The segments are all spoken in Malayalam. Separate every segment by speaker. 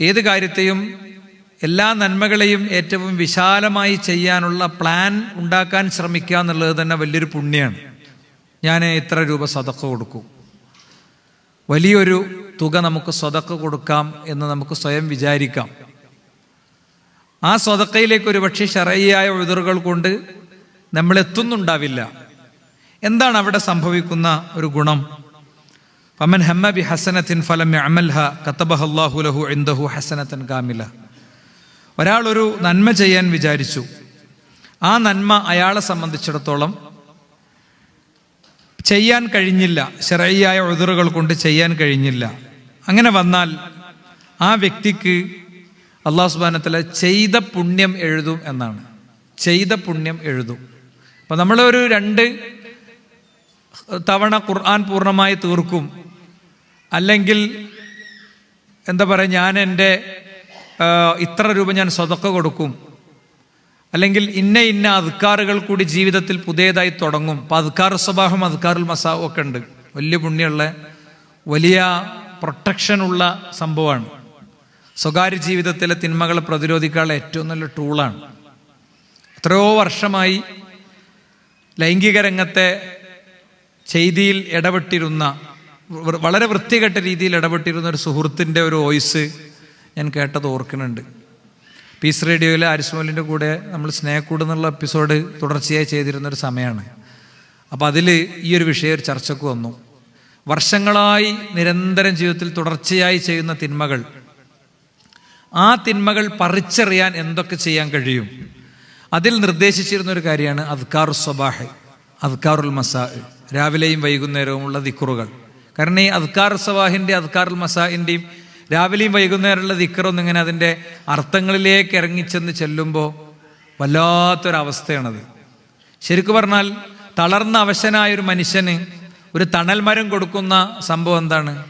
Speaker 1: ഏത് കാര്യത്തെയും എല്ലാ നന്മകളെയും ഏറ്റവും വിശാലമായി ചെയ്യാനുള്ള പ്ലാൻ ഉണ്ടാക്കാൻ ശ്രമിക്കുക എന്നുള്ളത് തന്നെ വലിയൊരു പുണ്യമാണ് ഞാൻ ഇത്ര രൂപ സ്വതക്ക കൊടുക്കും. വലിയൊരു തുക നമുക്ക് സ്വതക്ക കൊടുക്കാം എന്ന് നമുക്ക് സ്വയം വിചാരിക്കാം. ആ സ്വതക്കയിലേക്ക് ഒരു പക്ഷേ ഷറയ്യായ ഉതിറുകൾ കൊണ്ട് നമ്മൾ എത്തുന്നുണ്ടാവില്ല. എന്താണ് അവിടെ സംഭവിക്കുന്ന ഒരു ഗുണം? ഫമൻ ഹമ്മ ബി ഹസനത്തിൻ ഫലം അമൽഹ കത്തബഹല്ലാഹു ലഹു ഇന്ദഹു ഹസനത്തൻ കാമില ഒരാൾ ഒരു നന്മ ചെയ്യാൻ വിചാരിച്ചു. ആ നന്മ അയാളെ സംബന്ധിച്ചിടത്തോളം ചെയ്യാൻ കഴിഞ്ഞില്ല. ശരയ്യായ ഉതിറുകൾ കൊണ്ട് ചെയ്യാൻ കഴിഞ്ഞില്ല. അങ്ങനെ വന്നാൽ ആ വ്യക്തിക്ക് അള്ളാഹു സുബാനത്തില ചെയ്ത പുണ്യം എഴുതും എന്നാണ്. ചെയ്ത പുണ്യം എഴുതും. അപ്പൊ നമ്മളൊരു രണ്ട് തവണ ഖുർആൻ പൂർണമായി തീർക്കും. അല്ലെങ്കിൽ എന്താ പറയുക ഞാൻ എന്റെ ഇത്ര രൂപ ഞാൻ സ്വതക്ക കൊടുക്കും. അല്ലെങ്കിൽ ഇന്ന ഇന്ന അധികാറുകൾ കൂടി ജീവിതത്തിൽ പുതിയതായി തുടങ്ങും. അപ്പം അധികാർ സ്വഭാവം അധികാറുൽ മസാവും ഒക്കെ ഉണ്ട്. വലിയ പുണ്യമുള്ള വലിയ പ്രൊട്ടക്ഷൻ ഉള്ള സംഭവമാണ്. സ്വകാര്യ ജീവിതത്തിലെ തിന്മകളെ പ്രതിരോധിക്കാനുള്ള ഏറ്റവും നല്ല ടൂളാണ് എത്രയോ വർഷമായി ലൈംഗിക രംഗത്തെ ചെയ്തിയിൽ ഇടപെട്ടിരുന്ന വളരെ വൃത്തികെട്ട രീതിയിൽ ഇടപെട്ടിരുന്ന ഒരു സുഹൃത്തിന്റെ ഒരു വോയിസ് ഞാൻ കേട്ടത് ഓർക്കുന്നുണ്ട്. പീസ് റേഡിയോയിലെ ആരിസ്മോലിന്റെ കൂടെ നമ്മൾ സ്നേഹക്കൂട് എന്നുള്ള എപ്പിസോഡ് തുടർച്ചയായി ചെയ്തിരുന്ന ഒരു സമയമാണ്. അപ്പോൾ അതിൽ ഈ ഒരു വിഷയം ഒരു ചർച്ചക്ക് വന്നു. വർഷങ്ങളായി നിരന്തരം ജീവിതത്തിൽ തുടർച്ചയായി ചെയ്യുന്ന തിന്മകൾ ആ തിന്മകൾ പറിച്ചറിയാൻ എന്തൊക്കെ ചെയ്യാൻ കഴിയും? അതിൽ നിർദ്ദേശിച്ചിരുന്ന ഒരു കാര്യമാണ് അദ്കാറു സ്വബാഹ് അദ്കാറുൽ മസാ രാവിലെയും വൈകുന്നേരവും ഉള്ള ദിക്കുറുകൾ കാരണം ഈ അദ്കാർ സവാഹിന്റെ അദ്കാറുൽ മസാഹിന്റെയും രാവിലെയും വൈകുന്നേരമുള്ള ദിക്കറൊന്നും ഇങ്ങനെ അതിന്റെ അർത്ഥങ്ങളിലേക്ക് ഇറങ്ങിച്ചെന്ന് ചെല്ലുമ്പോൾ വല്ലാത്തൊരവസ്ഥയാണത്. ശരിക്കു പറഞ്ഞാൽ തളർന്ന അവശനായ ഒരു മനുഷ്യന് ഒരു തണൽ മരം കൊടുക്കുന്ന സംഭവം എന്താണ്?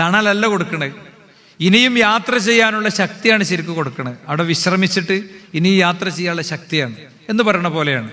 Speaker 1: തണലല്ല കൊടുക്കണത്. ഇനിയും യാത്ര ചെയ്യാനുള്ള ശക്തിയാണ് ശരിക്കും കൊടുക്കുന്നത് അവിടെ വിശ്രമിച്ചിട്ട് ഇനി യാത്ര ചെയ്യാനുള്ള ശക്തിയാണ് എന്ന് പറയുന്ന പോലെയാണ്.